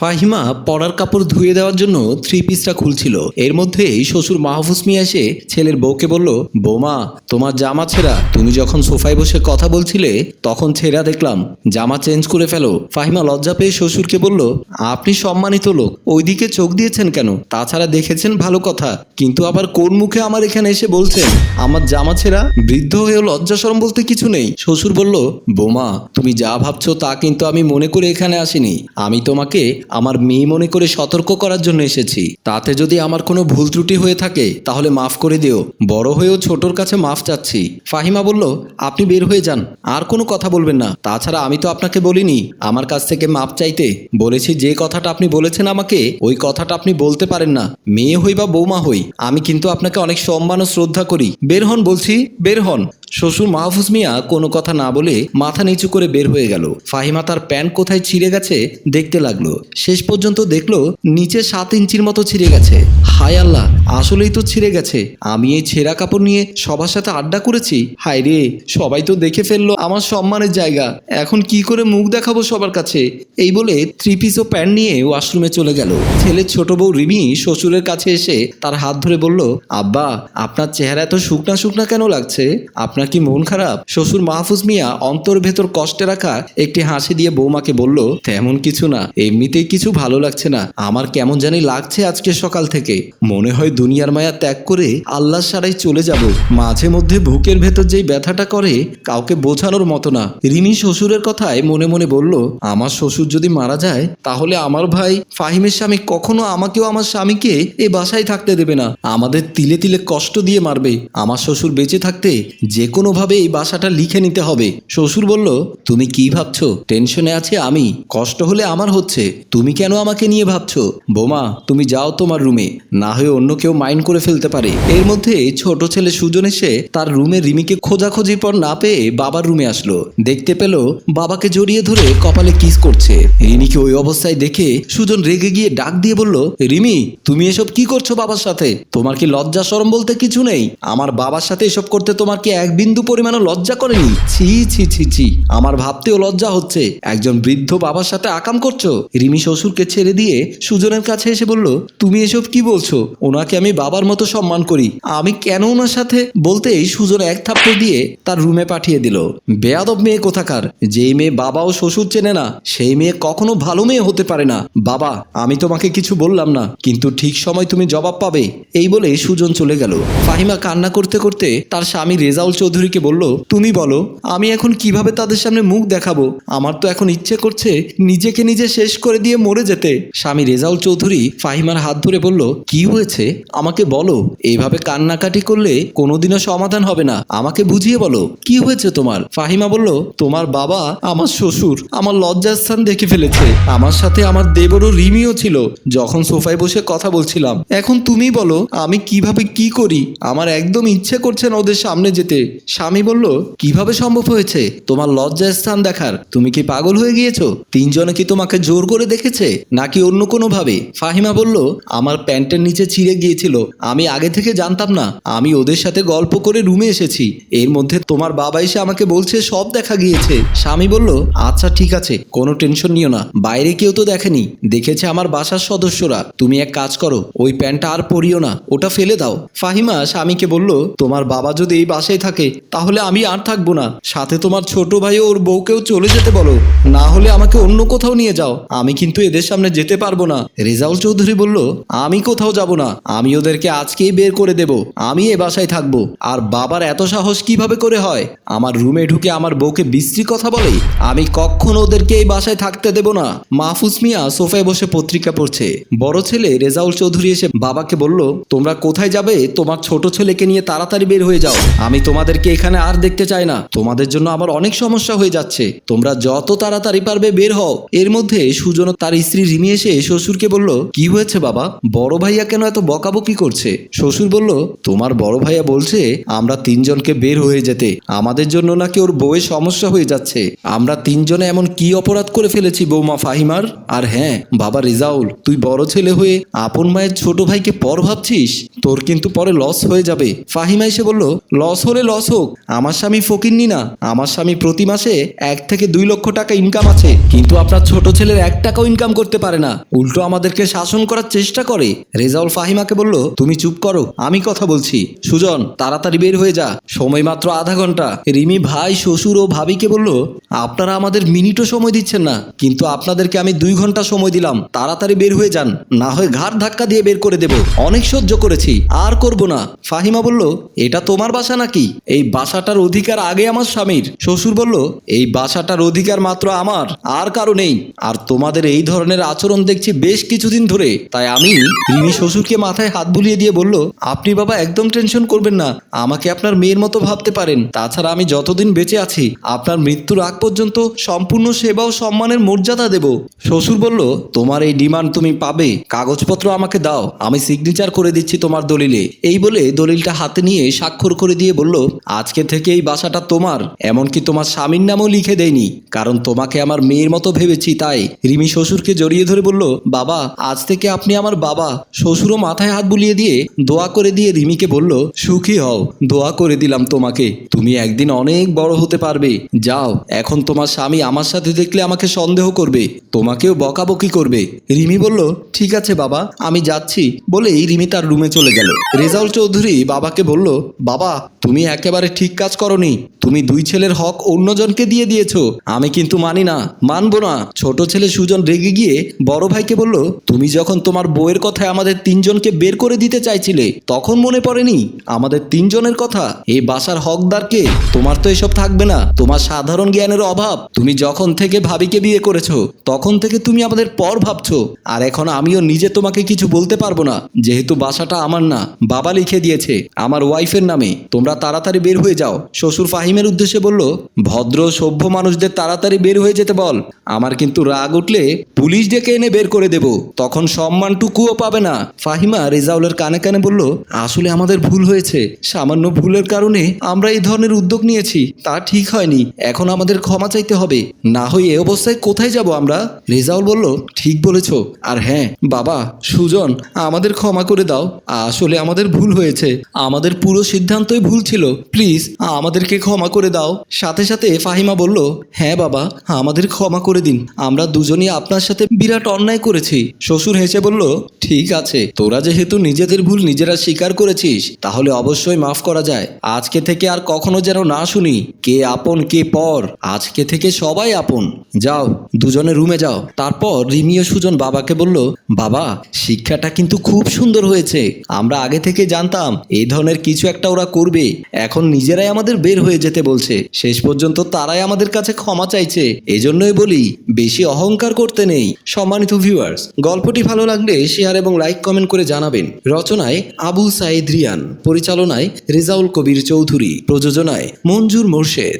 ফাহিমা পরার কাপড় ধুয়ে দেওয়ার জন্য থ্রি পিসটা খুলছিল। এর মধ্যেই শ্বশুর মাহফুজ মিয়া এসে ছেলের বউকে বলল, বৌমা, তোমার জামা ছেঁড়া। তুমি যখন সোফায় বসে কথা বলছিলে, তখন ছেঁড়া দেখলাম। জামা চেঞ্জ করে ফেলো। ফাহিমা লজ্জা পেয়ে শ্বশুরকে বলল, আপনি সম্মানিত লোক। ওইদিকে চোখ দিয়েছেন কেন? তাছাড়া দেখেছেন ভালো কথা। কিন্তু আবার কোন মুখে আমার এখানে এসে বলছেন, আমার জামা ছেঁড়া? বৃদ্ধ হয়েও লজ্জা শরম বলতে কিছু নেই। শ্বশুর বলল, বোমা, তুমি যা ভাবছ তা কিন্তু আমি মনে করে এখানে আসিনি। আমি তোমাকে আমার মেয়ে মনে করে সতর্ক করার জন্য এসেছি। তাতে যদি আমার কোনো ভুল ত্রুটি হয়ে থাকে, তাহলে মাফ করে দিও। বড় হয়েও ছোটর কাছে মাফ চাচ্ছি। ফাহিমা বলল, আপনি বের হয়ে যান। আর কোনো কথা বলবেন না। তাছাড়া আমি তো আপনাকে বলিনি। আমার কাছ থেকে মাপ চাইতে। বলেছি যে কথাটা আপনি বলেছেন আমাকে, ওই কথাটা আপনি বলতে পারেন না। মেয়ে হই বা বৌমা হই, আমি কিন্তু আপনাকে অনেক সম্মান ও শ্রদ্ধা করি। বের হন বলছি, বের হন। শ্বশুর মাহফুজ মিয়া কোনো কথা না বলে মাথা নিচু করে বের হয়ে গেল। ফাহিমা তার প্যান্ট কোথায় ছিঁড়ে গেছে দেখতে লাগল। শেষ পর্যন্ত দেখল নিচে সাত ইঞ্চির মতো ছিঁড়ে গেছে। হায় আল্লাহ, আসলেই তো ছিঁড়ে গেছে। আমি এই ছেঁড়া কাপড় নিয়ে সবার সাথে আড্ডা করেছি? হায় রে, সবাই তো দেখে ফেলল আমার সম্মানের জায়গা। এখন কি করে মুখ দেখাবো সবার কাছে? এই বলে থ্রি পিস ও প্যান্ট নিয়ে ওয়াশরুমে চলে গেল। ছেলের ছোট বউ রিমি শ্বশুরের কাছে এসে তার হাত ধরে বলল, আব্বা, আপনার চেহারা এত শুকনা শুকনা কেন লাগছে? আপনার কি মন খারাপ? শ্বশুর মাহফুজ মিয়া অন্তর ভেতর কষ্টে রাখা একটি হাসি দিয়ে বৌমাকে বলল, তেমন কিছু না, এমনিতেই কিছু ভালো লাগছে না। আমার কেমন জানি লাগছে আজকে সকাল থেকে। মনে হয় দুনিয়ার মায়া ত্যাগ করে আল্লাহ সারাই চলে যাব। মাঝে মধ্যে বুকের ভেতর যেই ব্যথাটা করে, কাউকে বোঝানোর মতো না। রিমি শ্বশুরের কথায় মনে মনে বলল, আমার শ্বশুর যদি মারা যায়, তাহলে আমার ভাই ফাহিমের স্বামী কখনো আমাকেও আমার স্বামীকে এ বাসায় থাকতে দেবে না। আমাদের তিলে তিলে কষ্ট দিয়ে মারবে। আমার শ্বশুর বেঁচে থাকতে যে কোনোভাবে এই বাসাটা লিখে নিতে হবে। শ্বশুর বলল, তুমি কি ভাবছ? টেনশনে আছে আমি। কষ্ট হলে আমার হচ্ছে। তুমি কেন আমাকে নিয়ে ভাবছ? বোমা, তুমি যাও তোমার রুমে। না হয়ে অন্য কেউ মাইন্ড করে ফেলতে পারে। এর মধ্যে ছোট ছেলে সুজন এসে তার রুমে রিমিকে খোঁজাখুঁজির পর না পেয়ে বাবার রুমে আসলো। দেখতে পেল, বাবাকে জড়িয়ে ধরে কপালে কিস করছে। রিমিকে ওই অবস্থায় দেখে সুজন রেগে গিয়ে ডাক দিয়ে বলল, রিমি, তুমি এসব কি করছ বাবার সাথে? তোমার কি লজ্জা, শরম বলতে কিছু নেই? আমার বাবার সাথে এসব করতে তোমার কি এক বিন্দু পরিমাণও লজ্জা করেনি? ছি ছি ছি ছি। আমার ভাবতেও লজ্জা হচ্ছে। একজন বৃদ্ধ বাবার সাথে আকাম করছ? রিমি শ্বশুরকে ছেড়ে দিয়ে সুজনের কাছে এসে বলল, তুমি এসব কি বলছো? ওনাকে আমি বাবার মতো সম্মান করি। আমি কেন ওনার সাথে? বলতেই সুজন এক থাপ্পড় দিয়ে তার রুমে পাঠিয়ে দিল। বেয়াদব মেয়ে কোথাকার? যেই মেয়ে বাবা ও শ্বশুর চেনে না, সেই মেয়ে কখনো ভালো মেয়ে হতে পারে না। বাবা, আমি তোমাকে কিছু বললাম না, কিন্তু ঠিক সময় তুমি জবাব পাবে। এই বলে সুজন চলে গেল। ফাহিমা কান্না করতে করতে তার স্বামী রেজাউল চৌধুরীকে বলল, তুমি বলো, আমি এখন কীভাবে তাদের সামনে মুখ দেখাবো? আমার তো এখন ইচ্ছে করছে নিজেকে নিজে শেষ করে দিয়ে মরে যেতে। স্বামী রেজাউল চৌধুরী ফাহিমার হাত ধরে বলল, কি হয়েছে? আমাকে বলো এইভাবে কান্নাকাটি করলে কোনোদিনও সমাধান হবে না। আমাকে বুঝিয়ে বলো, কি হয়েছে তোমার? ফাহিমা বলল, তোমার বাবা আমার শ্বশুর, আমার লজ্জাস্থান দেখে ফেলেছে। আমার সাথে আমার দেবরও রিমিও ছিল, যখন সোফায় বসে কথা বলছিলাম। এখন তুমি বলো আমি কীভাবে কি করি? আমার একদম ইচ্ছে করছে না ওদের সামনে যেতে। স্বামী বলল, কীভাবে সম্ভব হয়েছে? তোমার লজ্জার স্থান দেখার। তুমি কি পাগল হয়ে গিয়েছো? তিনজনে কি তোমাকে জোর করে দেখেছে? নাকি অন্য কোনো ভাবে ফাহিমা বলল, আমার প্যান্টের নিচে ছিঁড়ে গিয়েছিল। আমি আগে থেকে জানতাম না। আমি ওদের সাথে গল্প করে রুমে এসেছি। এর মধ্যে তোমার বাবা এসে আমাকে বলছে, সব দেখা গিয়েছে। স্বামী বলল আচ্ছা ঠিক আছে। কোনো টেনশন নিও না। বাইরে কেউ তো দেখেনি। দেখেছে আমার বাসার সদস্যরা। তুমি এক কাজ করো। ওই প্যান্টটা আর পরিও না। ওটা ফেলে দাও। ফাহিমা স্বামীকে বলল, তোমার বাবা যদি এই বাসায় থাকে, তাহলে আমি আর থাকব না। সাথে তোমার ছোট ভাই ওর বউকেও চলে যেতে বলো। না হলে আমাকে অন্য কোথাও নিয়ে যাও। আমি কিন্তু এদের সামনে যেতে পারব না। রেজাউল চৌধুরী বলল, আমি কোথাও যাব না। আমি ওদেরকে আজকেই বের করে দেব। আমি এ বাসায় থাকব। আর বাবার এত সাহস কীভাবে করে হয়? আমার রুমে ঢুকে আমার বউকে বিশ্রী কথা বলে? আমি কখনো ওদেরকে এই বাসায় থাকতে দেব না। মাহফুজ মিয়া সোফায় বসে পত্রিকা পড়ছে। বড় ছেলে রেজাউল চৌধুরী এসে বাবাকে বলল তোমরা কোথায় যাবে? তোমার ছোট ছেলেকে নিয়ে তাড়াতাড়ি বের হয়ে যাও। আমি তোমাদেরকে এখানে আর দেখতে চাই না। তোমাদের জন্য আমার অনেক সমস্যা হয়ে যাচ্ছে। তোমরা যত তাড়াতাড়ি পারবে বের হও। এর মধ্যে সুজন তার স্ত্রী রিমি এসে শ্বশুরকে বলল, কি হয়েছে বাবা? বড় ভাইয়া কেন এত বকাবকি করছে? শ্বশুর বলল, তোমার বড় ভাইয়া বলছে আমরা তিনজনকে বের হয়ে যেতে। আমাদের জন্য নাকি ওর বউয়ের সমস্যা হয়ে যাচ্ছে। আমরা তিনজনে এমন কি অপরাধ করে ফেলেছি বৌমা ফাহিমার? আর হ্যাঁ বাবা রেজাউল, তুই বড় ছেলে হয়ে আপন মায়ের ছোট ভাইকে পর ভাবছিস? তোর কিন্তু পরে লস হয়ে যাবে। ফাহিমা এসে বলল লস হলে লস হোক। আমার স্বামী ফকিন্নি না আমার স্বামী প্রতি মাসে এক থেকে দুই লক্ষ টাকা ইনকাম আছে। কিন্তু আপনার ছোট ছেলের এক টাকাও ইনকাম করতে পারে না। উল্টো আমাদেরকে শাসন করার চেষ্টা করে। রেজাউল ফাহিমাকে বলল, তুমি চুপ করো। আমি কথা বলছি। সুজন, তাড়াতাড়ি বের হয়ে যা। সময় মাত্র আধা ঘণ্টা। রিমি ভাই, শ্বশুর ও ভাবিকে বলল, আপনারা আমাদের মিনিটও সময় দিচ্ছেন না। কিন্তু আপনাদেরকে আমি দুই ঘণ্টা সময় দিলাম। তাড়াতাড়ি বের হয়ে যান। না হয় ঘাট ধাক্কা দিয়ে বের করে দেব। অনেক সহ্য করেছি। আর করব না। ফাহিমা বলল, এটা তোমার বাসা নাকি? এই বাসাটার অধিকার আগে আমার স্বামীর। শ্বশুর বলল, এই বাসাটার অধিকার মাত্র আমার, আর কারও নেই। আর তোমাদের এই ধরনের আচরণ দেখছি বেশ কিছুদিন ধরে। তাই আমি রিমি শ্বশুরকে মাথায় হাত বুলিয়ে দিয়ে বলল, আপনি বাবা একদম টেনশন করবেন না। আমাকে আপনার মেয়ের মতো ভাবতে পারেন। তাছাড়া আমি যতদিন বেঁচে আছি, আপনার মৃত্যুর আগ পর্যন্ত সম্পূর্ণ সেবা ও সম্মানের মর্যাদা দেব। শ্বশুর বলল, তোমার এই ডিমান্ড তুমি পাবে। কাগজপত্র আমাকে দাও। আমি সিগনেচার করে দিচ্ছি তোমার দলিলে। এই বলে দলিলটা হাতে নিয়ে স্বাক্ষর করে দিয়ে বলল, আজকে থেকে এই বাসাটা তোমার। এমনকি তোমার স্বামীর নামও লিখে দেয়নি। কারণ তোমাকে আমার মেয়ের মতো ভেবেছি, তাই। রিমি শ্বশুরকে জড়িয়ে ধরে বলল, বাবা, আজ থেকে আপনি আমার বাবা। শ্বশুরও মাথায় হাত বুলিয়ে দিয়ে দোয়া করে দিয়ে রিমিকে বলল, সুখী হও। দোয়া করে দিলাম তোমাকে। তুমি একদিন অনেক বড় হতে পারবে। যাও, এখন তোমার স্বামী আমার সাথে দেখলে আমাকে সন্দেহ করবে। তোমাকেও বকাবকি করবে। রিমি বলল, ঠিক আছে বাবা, আমি যাচ্ছি। বলেই রিমি তার রুমে চলে গেল। রেজাউল চৌধুরী বাবাকে বলল, বাবা, তুমি একেবারে ঠিক কাজ করনি। তুমি দুই ছেলের হক অন্যজনকে দিয়ে দিয়েছ। আমি কিন্তু মানি না, মানবো না। ছোট ছেলে সুজন রেগে গিয়ে বড় ভাইকে বলল, তুমি যখন তোমার বউয়ের কথায় আমাদের তিনজনকে বের করে দিতে চাইছিলে, তখন মনে পড়েনি আমাদের তিনজনের কথা? এই বাসার হকদারকে, তোমার তো এসব থাকবে না। তোমার সাধারণ জ্ঞানের অভাব। তুমি যখন থেকে ভাবিকে বিয়ে করেছ, তখন থেকে তুমি আমাদের পর ভাবছ। আর এখন আমিও নিজে তোমাকে কিছু বলতে পারব না। যেহেতু বাসাটা আমার না, বাবা লিখে দিয়েছে, আমার ওয়াইফের নামে। তোমরা তাড়াতাড়ি বের হয়ে যাও। শ্বশুর ফাহিমের উদ্দেশ্যে বলল, ভদ্র, সভ্য মানুষদের তাড়াতাড়ি বের হয়ে যেতে বল। আমার কিন্তু রাগ উঠলে পুলিশ ডেকে এনে বের করে দেব। তখন সম্মানটুকুও পাবে না। ফাহিমা রেজাউলের কানে কানে বলল, আসলে আমাদের ভুল হয়েছে। সামান্য ভুলের কারণে আমরা এই ধরনের উদ্যোগ নিয়েছি। তা ঠিক হয়নি। এখন আমাদের ক্ষমা চাইতে হবে। না হয় এ অবস্থায় কোথায় যাব আমরা? রেজাউল বলল, ঠিক বলেছ। আর হ্যাঁ বাবা, সুজন, আমাদের ক্ষমা করে দাও। আসলে আমাদের ভুল হয়েছে। আমাদের পুরো সিদ্ধান্তই ভুল ছিল। প্লিজ, আমাদেরকে ক্ষমা করে দাও। সাথে সাথে ফাহিমা বলল হ্যাঁ বাবা, আমাদের ক্ষমা করে দিন। আমরা দুজনই আপনার সাথে বিরাট অন্যায় করেছি। শ্বশুর হেসে বলল, ঠিক আছে। তোরা যেহেতু নিজেদের ভুল নিজেরা স্বীকার করেছিস, তাহলে অবশ্যই মাফ করা যায়। আজকে থেকে আর কখনো যেন না শুনি। কে আপন, কে পর। আজকে থেকে সবাই আপন। যাও, দুজনে রুমে যাও। তারপর রিমি ও সুজন বাবাকে বলল, বাবা, শিক্ষাটা কিন্তু খুব সুন্দর হয়েছে। আমরা আগে থেকে জানতাম, এই ধরনের কিছু একটা ওরা করবে। এখন নিজেরাই আমাদের বের হয়ে যেতে বলছে। শেষ পর্যন্ত তারাই আমাদের কাছে ক্ষমা চাইছে। এজন্যই বলি, বেশি অহংকার করতে নেই। সম্মানিত ভিউয়ার্স গল্পটি ভালো লাগলে শেয়ার এবং লাইক কমেন্ট করে জানাবেন। রচনায় আবু সাইদ রিয়ান, পরিচালনায় রেজাউল কবির চৌধুরী, প্রযোজনায় মঞ্জুর মোর্শেদ।